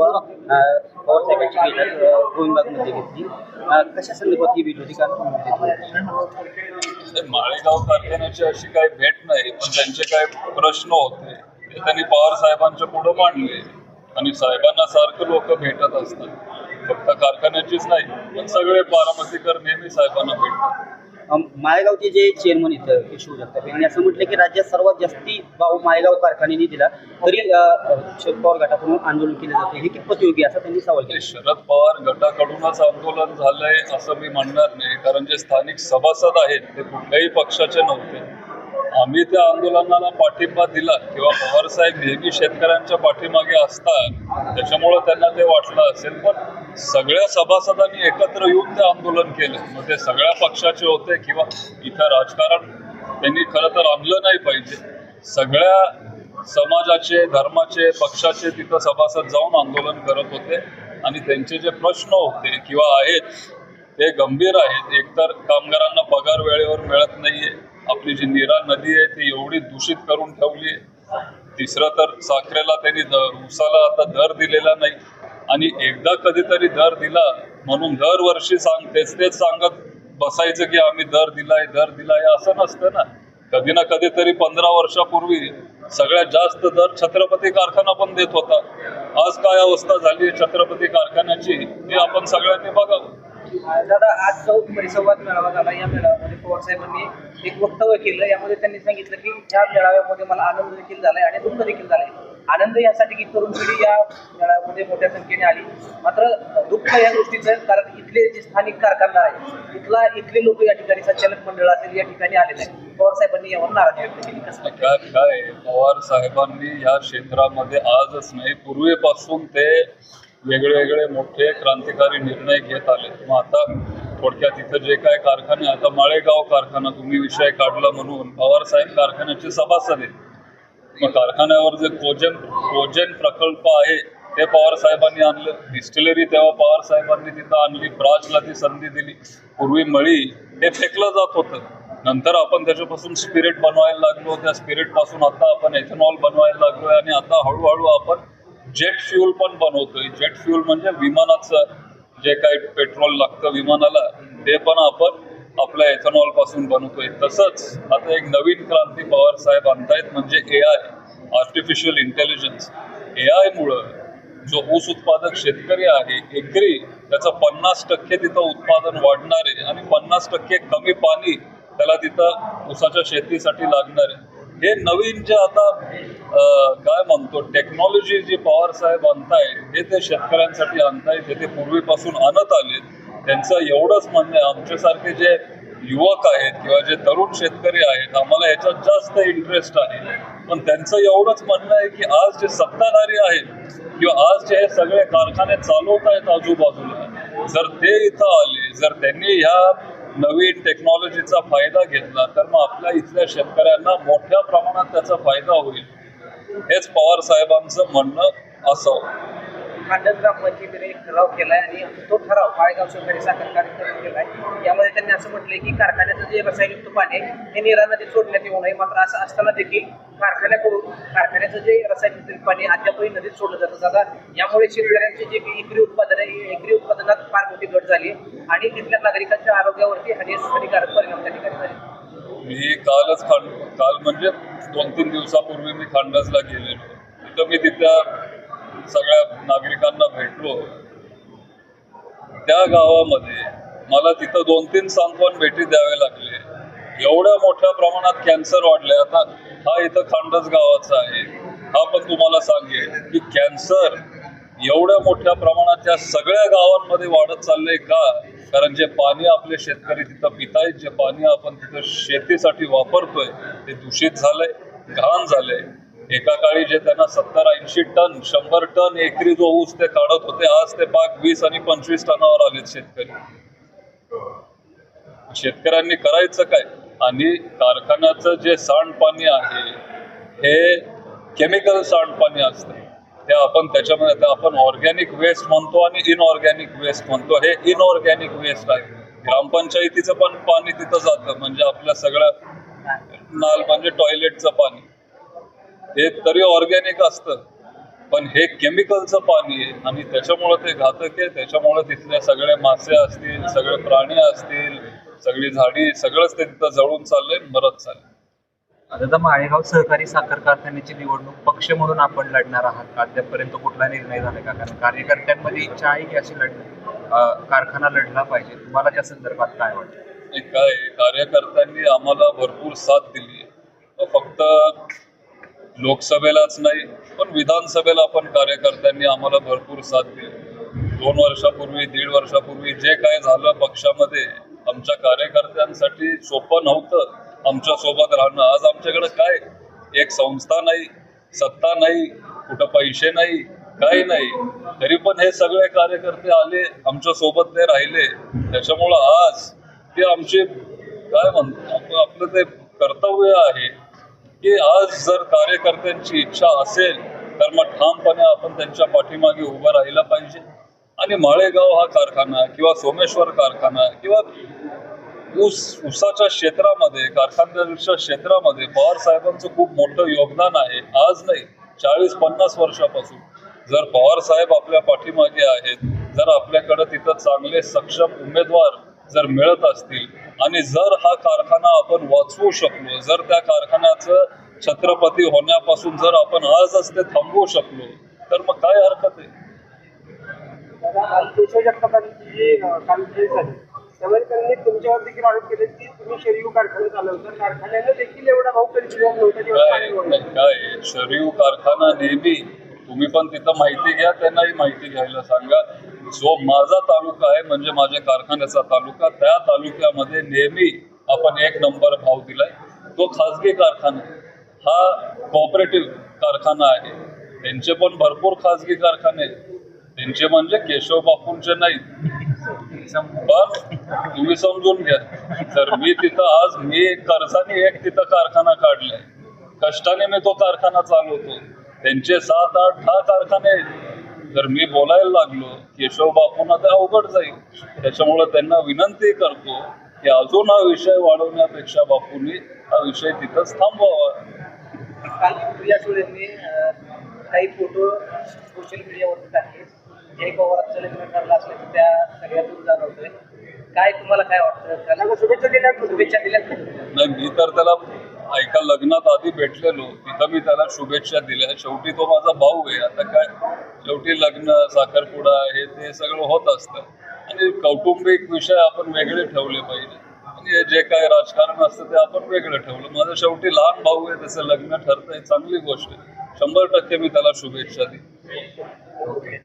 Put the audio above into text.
किंवा पवार साहेबांची भेट गोविंदबागमध्ये घेतली. कशा संदर्भात ही भेट होती? का माळेगाव कारखान्याची अशी काही भेट नाही पण त्यांचे काही प्रश्न होते. ते त्यांनी पवार साहेबांच्या पुढे मांडले. आणि साहेबांना सारखं लोक भेटत असतात. फक्त कारखान्याचीच नाही पण सगळे बारामतीकर नेहमी साहेबांना भेटतात. माळेगावचे जे चेअरमन इथं केशव जगताप यांनी असं म्हटलं की राज्यात सर्वात जास्ती भाव माळेगाव कारखान्याने दिला तरी शरद पवार गटाकडून आंदोलन केलं जाते. हे कितपत योग्य असं असा त्यांनी सवाल केला. शरद पवार गटाकडूनच आंदोलन झालंय असं मी म्हणणार नाही कारण जे स्थानिक सभासद आहेत ते कुठल्याही पक्षाचे नव्हते. आम्ही त्या आंदोलनाला पाठिंबा दिला किंवा पवारसाहेब नेहमी शेतकऱ्यांच्या पाठीमागे असतात त्याच्यामुळं त्यांना ते वाटलं असेल. पण सगळ्या सभासदांनी एकत्र येऊन ते आंदोलन केलं. मग ते सगळ्या पक्षाचे होते किंवा इथं राजकारण त्यांनी खरं तर आणलं नाही पाहिजे. सगळ्या समाजाचे धर्माचे पक्षाचे तिथं सभासद जाऊन आंदोलन करत होते आणि त्यांचे जे प्रश्न होते किंवा आहेत ते गंभीर आहेत. एकतर कामगारांना पगार वेळेवर मिळत नाहीये आपली जी नीरा नदी आहे ती एवढी दूषित करून ठेवली आहे. तिसरं तर साखरेला त्यांनी उसाला आता दर दिलेला नाही. आणि एकदा कधीतरी दर दिला म्हणून दरवर्षी सांग तेच तेच सांगत बसायचं की आम्ही दर दिलाय दर दिलाय असं नसतं ना. कधी ना कधीतरी पंधरा वर्षापूर्वी सगळ्यात जास्त दर छत्रपती कारखाना पण देत होता. आज काय अवस्था झाली छत्रपती कारखान्याची हे आपण सगळ्यांनी बघावं. दादा आज जो परिसंवाद मेळावा झाला. या मेळाव्यामध्ये पवार साहेबांनी एक वक्तव्य केलं. यामध्ये त्यांनी सांगितलं की या मेळाव्यामध्ये मला आनंद देखील झालाय आणि दुःख देखील झालंय. आनंद यासाठी की तरुण पिढी या मेळाव्यामध्ये मोठ्या संख्येने आली. मात्र दुःख या गोष्टीचं कारण इथले जे स्थानिक कारखाना आहे इथला इथले लोक या ठिकाणी संचालक मंडळ असेल या ठिकाणी आले आहेत. पवार साहेबांनी यावर नाराजी व्यक्त केली. कसं काय काय? पवार साहेबांनी या क्षेत्रामध्ये आजच नाही पूर्वीपासून ते वेगळे वेगळे मोठे क्रांतिकारी निर्णय घेत आले. मग आता थोडक्यात इथं जे काय कारखाने आता माळेगाव कारखाना तुम्ही विषय काढला म्हणून पवार साहेब कारखान्याचे सभासद आहेत. मग कारखान्यावर जे कोजन कोजन प्रकल्प आहे ते पवार साहेबांनी आणलं. डिस्टिलरी तेव्हा पवार साहेबांनी तिथं आणली ब्राजला ती संधी दिली. पूर्वी मळी हे फेकलं जात होतं. नंतर आपण त्याच्यापासून स्पिरिट बनवायला लागलो. त्या स्पिरिटपासून आता आपण एथेनॉल बनवायला लागलो आणि आता हळूहळू आपण जेट फ्यूल पण बनवतोय. जेट फ्यूल म्हणजे विमानाचं जे काही पेट्रोल लागतं विमानाला ते पण आपण आपल्या एथेनॉलपासून बनवतोय. तसंच आता एक नवीन क्रांती पवार साहेब आणतायत म्हणजे A I artificial intelligence A I मुळं जो ऊस उत्पादक शेतकरी आहे एकरी त्याचं पन्नास टक्के तिथं उत्पादन वाढणार आहे आणि पन्नास टक्के कमी पाणी त्याला तिथं ऊसाच्या शेतीसाठी लागणार. आहे हे नवीन जे आता काय म्हणतो टेक्नॉलॉजी जी पवार साहेब आणतायत हे ते शेतकऱ्यांसाठी आणतायत हे ते पूर्वीपासून आणत आलेत त्यांचं एवढंच म्हणणं आहे आमच्यासारखे जे युवक आहेत किंवा जे तरुण शेतकरी आहेत आम्हाला याच्यात जास्त इंटरेस्ट आहे. पण त्यांचं एवढंच म्हणणं आहे की आज जे सत्ताधारी आहेत किंवा आज जे हे सगळे कारखाने चालवत आहेत आजूबाजूला जर ते इथं आले जर त्यांनी ह्या नवीन टेक्नॉलॉजीचा फायदा घेतला तर मग आपल्या इथल्या शेतकऱ्यांना मोठ्या प्रमाणात त्याचा फायदा होईल. हेच पवार साहेबांचं म्हणणं असं. खांडस ग्रामपंचायतीने एक ठराव केलाय आणि तो ठराव माळेगाव सहकारी साखर कारखान्याने केलाय. यामध्ये त्यांनी असं म्हटलंय की कारखान्याचं जे रसायनयुक्त पाणी आहे हे निरा नदीत सोडण्यात येऊ नये. मात्र असं असताना देखील कारखान्याकडून कारखान्याचं जे रसायनयुक्त पाणी अद्यापही नदीत सोडलं जातं दादा यामुळे शेतकऱ्यांचे जे काही एकरी उत्पादन आहे एकरी उत्पादनात फार मोठी घट झाली आणि तिथल्या नागरिकांच्या आरोग्यावरती हानी हानिकारक परिणाम त्या ठिकाणी झाले. मी कालच खांड काल म्हणजे दोन तीन दिवसापूर्वी मी खांडासला गेलेलो. तिथं मी तिथल्या सगळ्या नागरिकांना भेटलो. त्या गावामध्ये मला तिथं दोन तीन सांत्वन भेटी द्यावे लागले. एवढ्या मोठ्या प्रमाणात कॅन्सर वाढले आता हा इथं खांडस गावाचा आहे. हा पण तुम्हाला सांगेल की कॅन्सर एवढ्या मोठ्या प्रमाणात त्या सगळ्या गावांमध्ये वाढत चाललंय का? कारण जे पाणी आपले शेतकरी तिथं पितायत जे पाणी आपण तिथं शेतीसाठी वापरतोय ते दूषित झालंय घाण झालंय. एका काळी जे त्यांना सत्तर ऐंशी टन शंभर टन एकरी जो ऊस ते काढत होते आज ते पाक वीस आणि पंचवीस टनावर आलेत शेतकरी. शेतकऱ्यांनी करायचं काय? आणि कारखान्याचं जे सांडपाणी आहे हे केमिकल सांडपाणी असते. ते आपण त्याच्यामध्ये आपण ऑर्गॅनिक वेस्ट म्हणतो आणि इनऑर्गॅनिक वेस्ट म्हणतो. हे इनऑर्गॅनिक वेस्ट आहे. ग्रामपंचायतीचं पण पाणी तिथं जातं म्हणजे आपल्या सगळ्या नाल म्हणजे टॉयलेटचं पाणी. हे तरी ऑर्गॅनिक असतं. पण हे केमिकलचं पाणी आहे आणि त्याच्यामुळं ते घातक आहे. त्याच्यामुळं तिथले सगळे मासे असतील सगळे प्राणी असतील सगळी झाडी सगळंच ते तिथं जळून चाललंय मरत चाललंय. दादा माळेगाव सहकारी साखर कारखान्याची निवडणूक पक्ष म्हणून आपण लढणार आहात का? अद्यापपर्यंत कुठला निर्णय झाला का? कारण कार्यकर्त्यांमध्ये इच्छा आहे की अशी लढ कारखाना लढला पाहिजे. तुम्हाला त्या संदर्भात काय वाटतं? काय कार्यकर्त्यांनी आम्हाला भरपूर साथ दिली फक्त लोकसभेलाच नाही पण विधानसभेला पण कार्यकर्त्यांनी आम्हाला भरपूर साथ दिली. दोन वर्षापूर्वी दीड वर्षापूर्वी जे काय झालं पक्षामध्ये आमच्या कार्यकर्त्यांसाठी सोपं नव्हतं. आमच्यासोबत राहणं. आज आमच्याकडे काय? एक संस्था नाही सत्ता नाही कुठं पैसे नाही काही नाही. तरी पण हे सगळे कार्यकर्ते आले आमच्यासोबत ते राहिले. त्याच्यामुळं आज ते आमचे काय म्हणतो आपलं ते कर्तव्य आहे. की आज जर कार्यकर्त्यांची इच्छा असेल तर मग ठामपणे आपण त्यांच्या पाठीमागे उभं राहिलं पाहिजे. आणि माळेगाव हा कारखाना किंवा सोमेश्वर कारखाना किंवा ऊस ऊसाच्या क्षेत्रामध्ये कारखान्याच्या क्षेत्रामध्ये पवार साहेबांचं खूप मोठं योगदान आहे. आज नाही चाळीस पन्नास वर्षापासून. जर पवार साहेब आपल्या पाठीमागे आहेत जर आपल्याकडे तिथं चांगले सक्षम उमेदवार जर मिळत असतील आणि जर हा कारखाना आपण वाचवू शकलो जर त्या कारखान्याचं छत्रपती होण्यापासून जर आपण आजच ते थांबवू शकलो तर मग काय हरकत आहे? त्यामुळे त्यांनी तुमच्यावर देखील आरोप केले की तुम्ही शरीर कारखाना चालवता. कारखान्यानं देखील एवढा भाव काय शरीव कारखाना नेहमी तुम्ही पण तिथं माहिती घ्या त्यांनाही माहिती घ्यायला सांगा. जो माझा तालुका आहे म्हणजे माझ्या कारखान्याचा तालुका त्या तालुक्यामध्ये नेहमी आपण एक नंबर भाव दिलाय. तो खाजगी कारखाना हा कॉपरेटिव्ह कारखाना आहे. त्यांचे पण भरपूर खाजगी कारखाने त्यांचे म्हणजे केशव बापूंचे नाहीत पण तुम्ही समजून घ्या. तर मी तिथं आज मी कर्जाने एक तिथं कारखाना काढलाय. कष्टाने मी तो कारखाना चालवतो त्यांचे सात आठ दहा कारखाने आहेत. जर मी बोलायला लागलो केशव बापूंना ते अवघड जाईल. त्याच्यामुळे त्यांना विनंती करतो की अजून हा विषय वाढवण्यापेक्षा बापूंनी हा विषय तिथंच थांबवावा. काल प्रिया सुळेंनी काही फोटो सोशल मीडियावरती टाकले. जय पवारांचं लग्न ठरलं असल्याचं त्या सगळ्यातून जाणवतोय काय तुम्हाला काय वाटतं? त्याला शुभेच्छा दिल्या शुभेच्छा दिल्या नाही मी तर त्याला एका लग्नात आधी भेटलेलो तिथं मी त्याला शुभेच्छा दिल्या. शेवटी तो माझा भाऊ आहे. आता काय शेवटी लग्न साखरपुडा हे ते सगळं होत असतं. आणि कौटुंबिक विषय आपण वेगळे ठेवले पाहिजे. आणि जे काय राजकारण असतं ते आपण वेगळं ठेवलं. माझं शेवटी लहान भाऊ आहे त्याचं लग्न ठरतंय चांगली गोष्ट आहे. शंभर टक्के मी त्याला शुभेच्छा दिली